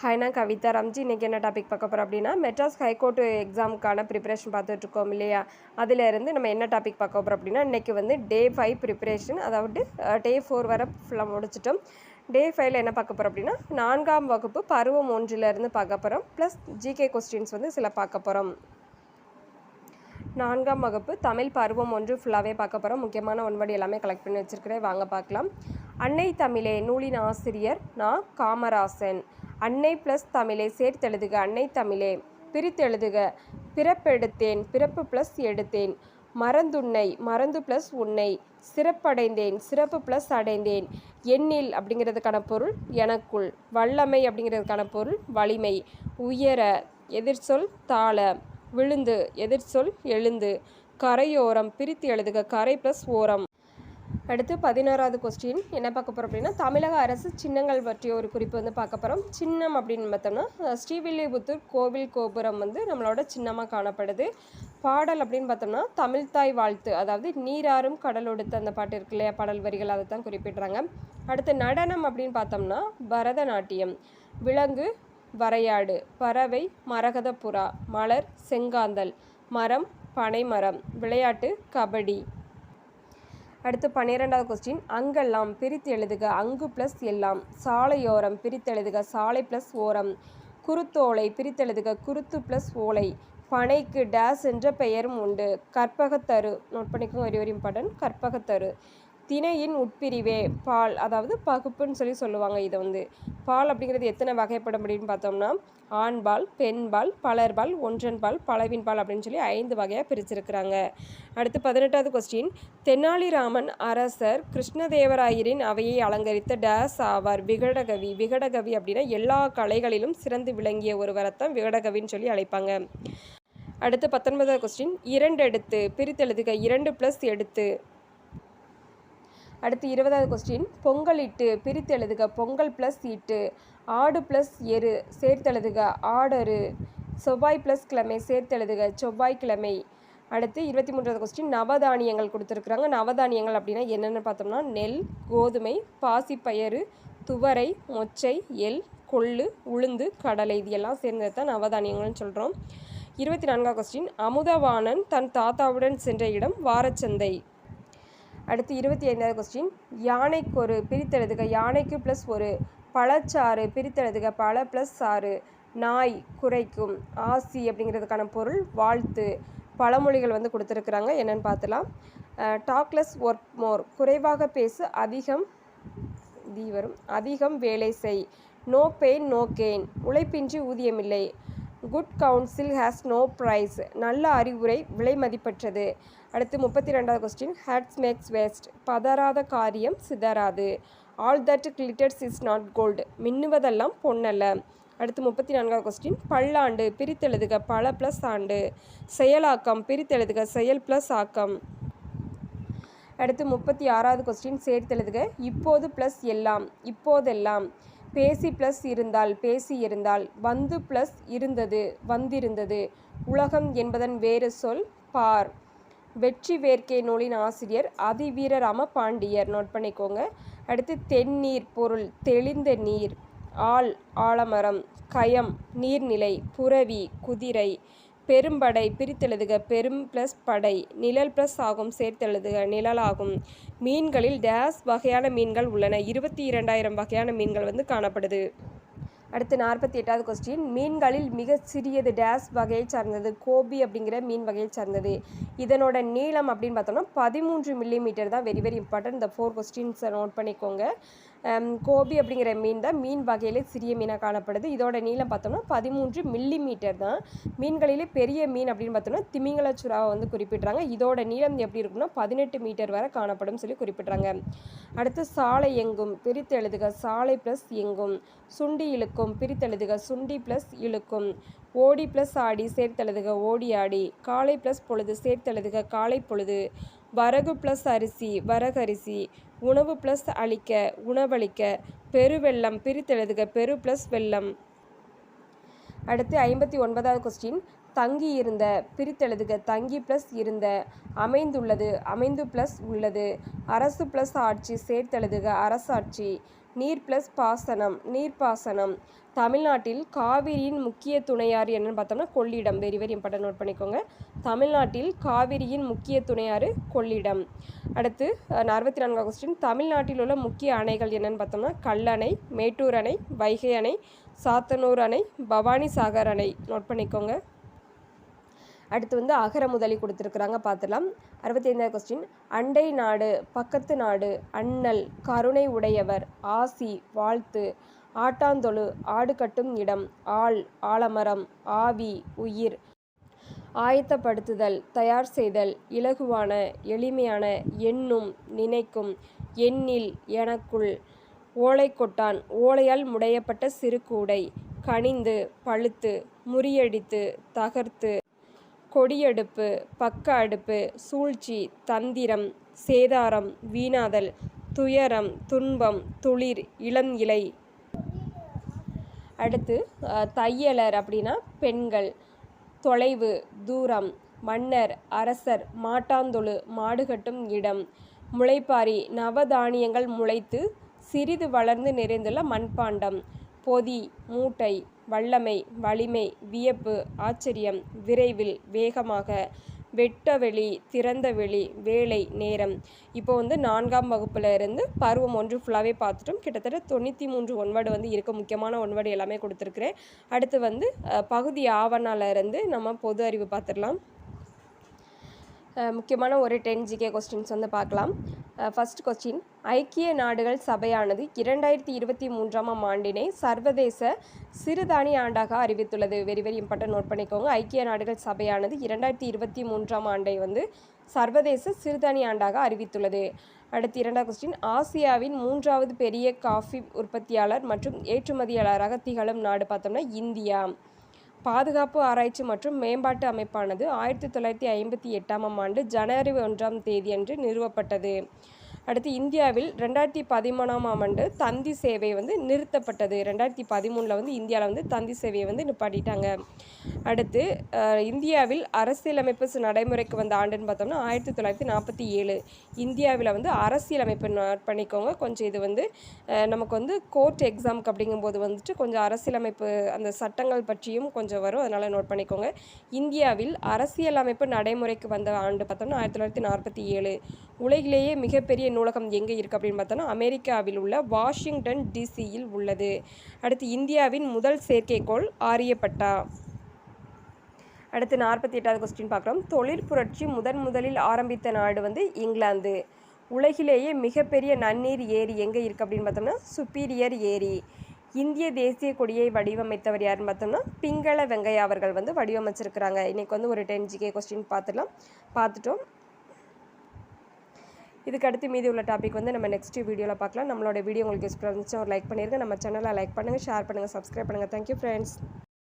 Hi நான் கவிதா. ரம்ஜி இன்றைக்கி என்ன டாபிக் பார்க்க போகிறோம் அப்படின்னா மெட்ராஸ் ஹைகோர்ட் எக்ஸாமுக்கான ப்ரிப்பரேஷன் பார்த்துட்ருக்கோம் இல்லையா? அதிலேருந்து நம்ம என்ன டாபிக் பார்க்க போகிறோம் அப்படின்னா இன்றைக்கி வந்து டே ஃபைவ் ப்ரிப்பரேஷன் அதாவது டே ஃபோர் வரை ஃபுல்லாக முடிச்சிட்டோம். டே ஃபைவ்ல என்ன பார்க்க போகிறோம் அப்படின்னா நான்காம் வகுப்பு பருவம் ஒன்றிலேருந்து பார்க்க போகிறோம் ப்ளஸ் ஜிகே கொஸ்டின்ஸ் வந்து சில பார்க்க போகிறோம் நான்காம் வகுப்பு தமிழ் பருவம் ஒன்று ஃபுல்லாகவே பார்க்க போகிறோம் முக்கியமான ஒன்படி எல்லாமே கலெக்ட் பண்ணி வச்சுருக்கிறேன். வாங்க பார்க்கலாம். அன்னை தமிழே நூலின் ஆசிரியர் நான் காமராசன். அன்னை ப்ளஸ் தமிழே சேர்த்தெழுதுக அன்னை தமிழே. பிரித்தெழுதுக பிறப்பெடுத்தேன் பிறப்பு ப்ளஸ் எடுத்தேன். மறந்துன்னை மறந்து ப்ளஸ் உன்னை. சிறப்படைந்தேன் சிறப்பு ப்ளஸ் அடைந்தேன். எண்ணில் அப்படிங்கிறதுக்கான பொருள் எனக்குள். வல்லமை அப்படிங்கிறதுக்கான பொருள் வலிமை. உயர எதிர்சொல் தாள. விழுந்து எதிர்சொல் எழுந்து. கரையோரம் பிரித்து எழுதுக கரை ப்ளஸ் ஓரம். அடுத்து பதினோராவது கொஸ்டின் என்ன பார்க்க போகிறோம் அப்படின்னா தமிழக அரசு சின்னங்கள் பற்றிய ஒரு குறிப்பு வந்து பார்க்க போகிறோம் சின்னம் அப்படின்னு பார்த்தோம்னா ஸ்ரீவில்லிபுத்தூர் கோவில் கோபுரம் வந்து நம்மளோட சின்னமாக காணப்படுது. பாடல் அப்படின்னு பார்த்தோம்னா தமிழ்தாய் வாழ்த்து. அதாவது நீராறும் கடலொடுத்து அந்த பாட்டு இருக்கு இல்லையா? பாடல் வரிகள் அதை தான் குறிப்பிடுறாங்க. அடுத்து நடனம் அப்படின்னு பார்த்தோம்னா பரதநாட்டியம். விலங்கு வரையாடு. பறவை மரகத புறா மலர் செங்காந்தல். மரம் பனைமரம். விளையாட்டு கபடி. அடுத்து பன்னிரெண்டாவது கொஸ்டின் அங்கெல்லாம் பிரித்து எழுதுக அங்கு ப்ளஸ் எல்லாம். சாலையோரம் பிரித்தெழுதுக சாலை ப்ளஸ் ஓரம். குருத்தோலை பிரித்தெழுதுக குருத்து ப்ளஸ் ஓலை. பனைக்கு டேஸ் என்ற பெயரும் உண்டு. கற்பகத்தரு நோட் பண்ணிக்கோங்க வெரி வெரி இம்பார்ட்டன்ட் கற்பகத்தரு. திணையின் உட்பிரிவே பால் அதாவது பகுப்புன்னு சொல்லி சொல்லுவாங்க இதை வந்து. பால் அப்படிங்கிறது எத்தனை வகைப்படும் அப்படின்னு பார்த்தோம்னா ஆண்பால் பெண்பால் பலர்பால் ஒன்றன்பால் பலவின்பால் அப்படின்னு சொல்லி ஐந்து வகையாக பிரிச்சிருக்கிறாங்க. அடுத்து பதினெட்டாவது கொஸ்டின் தென்னாலிராமன் அரசர் கிருஷ்ணதேவராயரின் அவையை அலங்கரித்த டேஸ் ஆவார் விகடகவி. விகடகவி அப்படின்னா எல்லா கலைகளிலும் சிறந்து விளங்கிய ஒருவரைத்தான் விகடகவின்னு சொல்லி அழைப்பாங்க. அடுத்து பத்தொன்பதாவது கொஸ்டின் இரண்டு எடுத்து பிரித்தெழுதுக இரண்டு ப்ளஸ் எடுத்து. அடுத்து இருபதாவது கொஸ்டின் பொங்கலிட்டு பிரித்தெழுதுக பொங்கல் ப்ளஸ் இட்டு ஆடு ப்ளஸ் எரு. சேர்த்தெழுதுக ஆடரு. செவ்வாய் ப்ளஸ் கிழமை. சேர்த்தெழுதுக செவ்வாய்க்கிழமை அடுத்து இருபத்தி மூன்றாவது கொஸ்டின் நவதானியங்கள் கொடுத்துருக்குறாங்க. நவதானியங்கள் அப்படின்னா என்னென்னு பார்த்தோம்னா நெல் கோதுமை பாசிப்பயறு துவரை மொச்சை எள் கொள்ளு உளுந்து கடலை. இது எல்லாம் சேர்ந்தது தான் நவதானியங்கள்னு சொல்கிறோம் இருபத்தி நான்காவது கொஸ்டின் அமுதவாணன் தன் தாத்தாவுடன் சென்ற இடம் வாரச்சந்தை. அடுத்து இருபத்தி ஐந்தாவது கொஸ்டின் யானைக்கு ஒரு பிரித்தெழுதுக. யானைக்கு ப்ளஸ் ஒரு. பழச்சாறு பிரித்தெழுதுக. பழ ப்ளஸ் சாறு நாய் குறைக்கும். ஆசி அப்படிங்கிறதுக்கான பொருள் வாழ்த்து. பழமொழிகள் வந்து கொடுத்துருக்குறாங்க. என்னென்னு பார்த்துலாம். டாக்லெஸ் ஒர்க் மோர் குறைவாக பேசு அதிகம் தீவரும் அதிகம் வேலை செய். நோ பெயின் நோ கெயின் உழைப்பின்றி ஊதியமில்லை. Good counsel has no price. நல்ல அறிவுரை விலை மதிப்பற்றது. அடுத்து முப்பத்தி ரெண்டாவது கொஸ்டின் ஹேட்ஸ் மேக்ஸ் வேஸ்ட் பதறாத காரியம் சிதறாது. All that glitters is not gold மின்னுவதெல்லாம் பொன்னல்ல. அடுத்து முப்பத்தி நான்காவது கொஸ்டின் பல்லாண்டு பிரித்தெழுதுக பல ப்ளஸ் ஆண்டு. செயலாக்கம் பிரித்தெழுதுக செயல் ப்ளஸ் ஆக்கம். அடுத்து முப்பத்தி ஆறாவது கொஸ்டின் சேர்த்தெழுதுக இப்போது ப்ளஸ் எல்லாம் இப்போதெல்லாம். பேசி ப்ளஸ் இருந்தால் பேசி இருந்தால் வந்து ப்ளஸ் இருந்தது வந்திருந்தது. உலகம் என்பதன் வேறு சொல் பார். வெற்றி வேர்க்கை நூலின் ஆசிரியர் அதிவீரராம பாண்டியர். நோட் பண்ணிக்கோங்க. அடுத்து தென்னீர் பொருள் தெளிந்த நீர். ஆள் ஆலமரம் கயம் நீர்நிலை புரவி குதிரை. பெரும்படை பிரித்தெழுதுக பெரும் ப்ளஸ் படை. நிழல் ப்ளஸ் ஆகும் சேர்த்தெழுதுக நிழலாகும் மீன்களில் டேஸ் வகையான மீன்கள் உள்ளன. இருபத்தி இரண்டாயிரம் வகையான மீன்கள் வந்து காணப்படுது. அடுத்து நாற்பத்தி எட்டாவது கொஸ்டின் மீன்களில் மிக சிறியது டேஸ் வகையை சார்ந்தது. கோபி அப்படிங்கிற மீன் வகையை சார்ந்தது. இதனோட நீளம் அப்படின்னு பார்த்தோம்னா பதிமூன்று மில்லிமீட்டர் தான். வெரி வெரி இம்பார்ட்டன்ட் இந்த ஃபோர் கொஸ்டின்ஸை நோட் பண்ணிக்கோங்க. கோபி அப்படிங்கிற மீன் தான். மீன் வகையிலே சிறிய மீனாக காணப்படுது. இதோட நீளம் பார்த்தோம்னா பதிமூன்று மில்லி மீட்டர் தான். மீன்களிலே பெரிய மீன் அப்படின்னு பார்த்தோம்னா திமிங்கல சுறாவை வந்து குறிப்பிட்றாங்க. இதோட நீளம் எப்படி இருக்குன்னா பதினெட்டு மீட்டர் வரை காணப்படும் சொல்லி குறிப்பிட்றாங்க. அடுத்து சாலை எங்கும் பிரித்து எழுதுக. சாலை ப்ளஸ் எங்கும். சுண்டி இழுக்கும் பிரித்தெழுதுக சுண்டி ப்ளஸ் இழுக்கும். ஓடி ப்ளஸ் ஆடி சேர்த்தெழுதுக ஓடி ஆடி. காலை ப்ளஸ் பொழுது சேர்த்தெழுதுக காலை பொழுது வரகு ப்ளஸ் அரிசி வரகரிசி உணவு ப்ளஸ் அழிக்க உணவளிக்க பெருவெள்ளம் பிரித்தெழுதுக பெரு ப்ளஸ் வெள்ளம். அடுத்து ஐம்பத்தி ஒன்பதாவது கொஸ்டின் தங்கி இருந்த பிரித்தெழுதுக தங்கி ப்ளஸ் இருந்த அமைந்துள்ளது அமைந்து ப்ளஸ் உள்ளது. அரசு ப்ளஸ் ஆட்சி சேர்த்தெழுதுக அரசாட்சி. நீர் ப்ளஸ் பாசனம் நீர்ப்பாசனம் தமிழ்நாட்டில் காவிரியின் முக்கிய துணையாறு என்னன்னு பார்த்தோம்னா Kollidam. Very very important note பண்ணிக்கோங்க. தமிழ்நாட்டில் காவிரியின் முக்கிய துணையாறு கொள்ளிடம். அடுத்து அறுபத்தி நான்காவது கொஸ்டின் தமிழ்நாட்டில் உள்ள முக்கிய அணைகள் என்னன்னு பார்த்தோம்னா கல்லணை மேட்டூர் அணை வைகை அணை சாத்தனூர் அணை பவானி சாகர் அணை. நோட் பண்ணிக்கோங்க. அடுத்து வந்து அகர முதலி கொடுத்துருக்குறாங்க பார்த்துலாம் அறுபத்தி ஐந்தாவது கொஸ்டின் அண்டை நாடு பக்கத்து நாடு அண்ணல் கருணை உடையவர் ஆசி வாழ்த்து ஆட்டாந்தொழு ஆடு கட்டும் இடம் ஆள் ஆலமரம் ஆவி உயிர் ஆயத்தப்படுத்துதல் தயார் செய்தல் இலகுவான எளிமையான எண்ணும் நினைக்கும் எண்ணில் எனக்குள் ஓலை கொட்டான் ஓலையால் முடையப்பட்ட சிறு கூடை கனிந்து பழுத்து முறியடித்து தகர்த்து கொடியடுப்பு பக்க அடுப்பு சூழ்ச்சி தந்திரம் சேதாரம் வீணாதல் துயரம் துன்பம் துளிர் இளம் இலை. அடுத்து தையலர் அப்படின்னா பெண்கள். தொலைவு தூரம் மன்னர் அரசர் மாட்டாந்தொழு மாடுகட்டும் இடம். முளைப்பாரி நவதானியங்கள் முளைத்து சிறிது வளர்ந்து நிறைந்துள்ள மண்பாண்டம். பொதி மூட்டை வல்லமை வலிமை வியப்பு ஆச்சரியம் விரைவில் வேகமாக வெட்டவெளி திறந்தவெளி வேலை நேரம். இப்போ வந்து நான்காம் வகுப்பில் இருந்து பருவம் ஒன்று ஃபுல்லாகவே பார்த்துட்டோம். கிட்டத்தட்ட தொண்ணூற்றி மூன்று ஒன்வர்டு வந்து இருக்க முக்கியமான ஒன்வர்டு எல்லாமே கொடுத்துருக்குறேன். அடுத்து வந்து பகுதி ஆவணால இருந்து நம்ம பொது அறிவு பார்த்துடலாம். முக்கியமான ஒரு டென் ஜிகே கொஸ்டின்ஸ் வந்து பார்க்கலாம். ஃபஸ்ட் கொஸ்டின் ஐக்கிய நாடுகள் சபையானது இரண்டாயிரத்தி இருபத்தி மூன்றாம் ஆண்டினை சர்வதேச சிறுதானிய ஆண்டாக அறிவித்துள்ளது. வெரி வெரி இம்பார்ட்டன்ட் நோட் பண்ணிக்கோங்க. ஐக்கிய நாடுகள் சபையானது இரண்டாயிரத்தி இருபத்தி மூன்றாம் ஆண்டை வந்து சர்வதேச சிறுதானிய ஆண்டாக அறிவித்துள்ளது. அடுத்து இரண்டாவது கொஸ்டின் ஆசியாவின் மூன்றாவது பெரிய காஃபி உற்பத்தியாளர் மற்றும் ஏற்றுமதியாளராக திகழும் நாடு பார்த்தோம்னா இந்தியா. பாதுகாப்பு ஆராய்ச்சி மற்றும் மேம்பாட்டு அமைப்பானது ஆயிரத்தி தொள்ளாயிரத்தி ஐம்பத்தி எட்டாம் ஆண்டு ஜனவரி ஒன்றாம் தேதியன்று நிறுவப்பட்டது. அடுத்து இந்தியாவில் ரெண்டாயிரத்தி பதிமூணாம் ஆண்டு தந்தி சேவை வந்து நிறுத்தப்பட்டது. ரெண்டாயிரத்தி பதிமூணில் வந்து இந்தியாவில் வந்து தந்தி சேவையை வந்து நிப்பாட்டிட்டாங்க. அடுத்து இந்தியாவில் அரசியலமைப்பு நடைமுறைக்கு வந்த ஆண்டுன்னு பார்த்தோம்னா ஆயிரத்தி தொள்ளாயிரத்தி நாற்பத்தி ஏழு. இந்தியாவில் வந்து அரசியலமைப்பு நோட் பண்ணிக்கோங்க. கொஞ்சம் இது வந்து நமக்கு வந்து கோர்ட் எக்ஸாமுக்கு அப்படிங்கும்போது வந்துட்டு கொஞ்சம் அரசியலமைப்பு அந்த சட்டங்கள் பற்றியும் கொஞ்சம் வரும். அதனால் நோட் பண்ணிக்கோங்க. இந்தியாவில் அரசியலமைப்பு நடைமுறைக்கு வந்த ஆண்டு பார்த்தோம்னா ஆயிரத்தி தொள்ளாயிரத்தி நாற்பத்தி ஏழு. உலகிலேயே மிகப்பெரிய நூலகம் எங்கே இருக்குது அப்படின்னு பார்த்தோன்னா அமெரிக்காவில் உள்ள வாஷிங்டன் டிசியில் உள்ளது. அடுத்து இந்தியாவின் முதல் செயற்கைக்கோள் ஆரியப்பட்டா. அடுத்து நாற்பத்தி எட்டாவது கொஸ்டின் பார்க்குறோம் தொழிற்புரட்சி முதன் முதலில் ஆரம்பித்த நாடு வந்து இங்கிலாந்து. உலகிலேயே மிகப்பெரிய நன்னீர் ஏரி எங்கே இருக்குது அப்படின்னு பார்த்தோம்னா சுப்பீரியர் ஏரி. இந்திய தேசிய கொடியை வடிவமைத்தவர் யாருன்னு பார்த்தோம்னா பிங்கள வெங்கையா அவர்கள் வந்து வடிவமைச்சிருக்கிறாங்க. இன்றைக்கி வந்து ஒரு டென் ஜிகே கொஸ்டின் பார்த்துடலாம். பார்த்துட்டோம். இதுக்கு அடுத்து மீதி உள்ள டாபிக் வந்து நம்ம நெக்ஸ்ட் வீடியோவில் பார்க்கலாம். நம்மளோட வீடியோ உங்களுக்கு யூஸ்ஃபுல்லாக இருந்துச்சு ஒரு லைக் பண்ணியிருக்கேன் நம்ம சேனலை லைக் பண்ணுங்கள் ஷேர் பண்ணுங்கள் சப்ஸ்கிரைப் பண்ணுங்கள் தேங்க்யூ ஃப்ரெண்ட்ஸ்